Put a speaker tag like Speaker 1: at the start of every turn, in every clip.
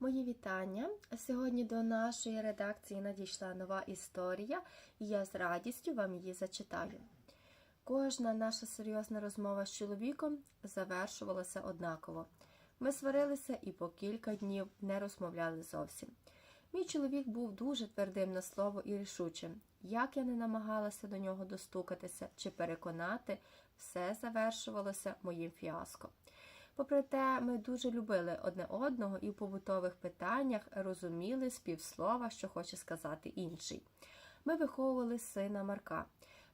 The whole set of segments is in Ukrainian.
Speaker 1: Мої вітання. Сьогодні до нашої редакції надійшла нова історія, і я з радістю вам її зачитаю. Кожна наша серйозна розмова з чоловіком завершувалася однаково. Ми сварилися і по кілька днів не розмовляли зовсім. Мій чоловік був дуже твердим на слово і рішучим. Як я не намагалася до нього достукатися чи переконати, все завершувалося моїм фіаско. Попри те, ми дуже любили одне одного і в побутових питаннях розуміли з півслова, що хоче сказати інший. Ми виховували сина Марка.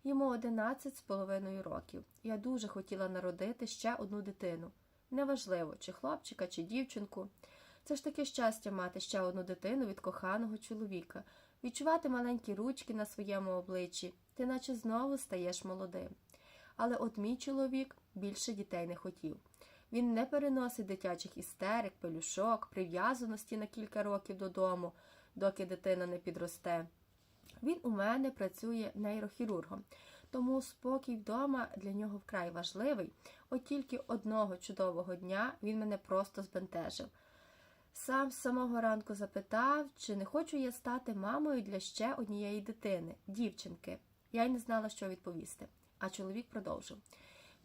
Speaker 1: Йому 11 з половиною років. Я дуже хотіла народити ще одну дитину. Неважливо, чи хлопчика, чи дівчинку. Це ж таке щастя мати ще одну дитину від коханого чоловіка, відчувати маленькі ручки на своєму обличчі, ти наче знову стаєш молодим. Але от мій чоловік більше дітей не хотів. Він не переносить дитячих істерик, пелюшок, прив'язаності на кілька років додому, доки дитина не підросте. Він у мене працює нейрохірургом, тому спокій вдома для нього вкрай важливий. От тільки одного чудового дня він мене просто збентежив. Сам з самого ранку запитав, чи не хочу я стати мамою для ще однієї дитини, дівчинки. Я й не знала, що відповісти. А чоловік продовжив.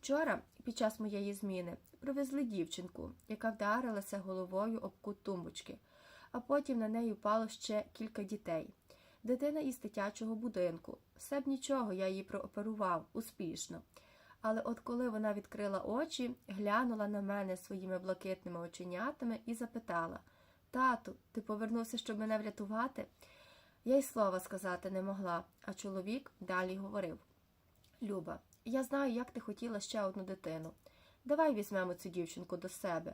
Speaker 1: Вчора, під час моєї зміни, привезли дівчинку, яка вдарилася головою об кут тумбочки, а потім на неї впало ще кілька дітей. Дитина із дитячого будинку. Все б нічого, я її прооперував успішно. Але от коли вона відкрила очі, глянула на мене своїми блакитними оченятами і запитала Тату, ти повернувся, щоб мене врятувати? Я й слова сказати не могла, а чоловік далі говорив Люба, я знаю, як ти хотіла ще одну дитину. Давай візьмемо цю дівчинку до себе.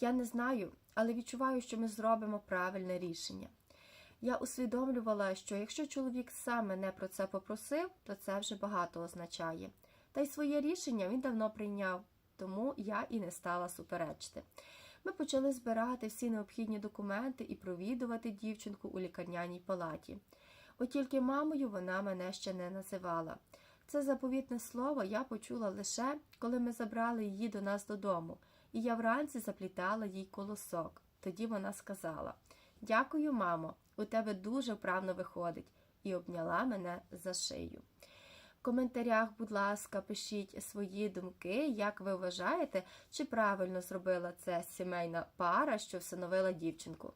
Speaker 1: Я не знаю, але відчуваю, що ми зробимо правильне рішення. Я усвідомлювала, що якщо чоловік сам мене про це попросив, то це вже багато означає. Та й своє рішення він давно прийняв, тому я і не стала суперечити. Ми почали збирати всі необхідні документи і провідувати дівчинку у лікарняній палаті. От тільки мамою вона мене ще не називала. Це заповітне слово я почула лише, коли ми забрали її до нас додому, і я вранці заплітала їй колосок. Тоді вона сказала Дякую, мамо, у тебе дуже вправно виходить, і обняла мене за шию. В коментарях, будь ласка, пишіть свої думки, як ви вважаєте, чи правильно зробила це сімейна пара, що всиновила дівчинку.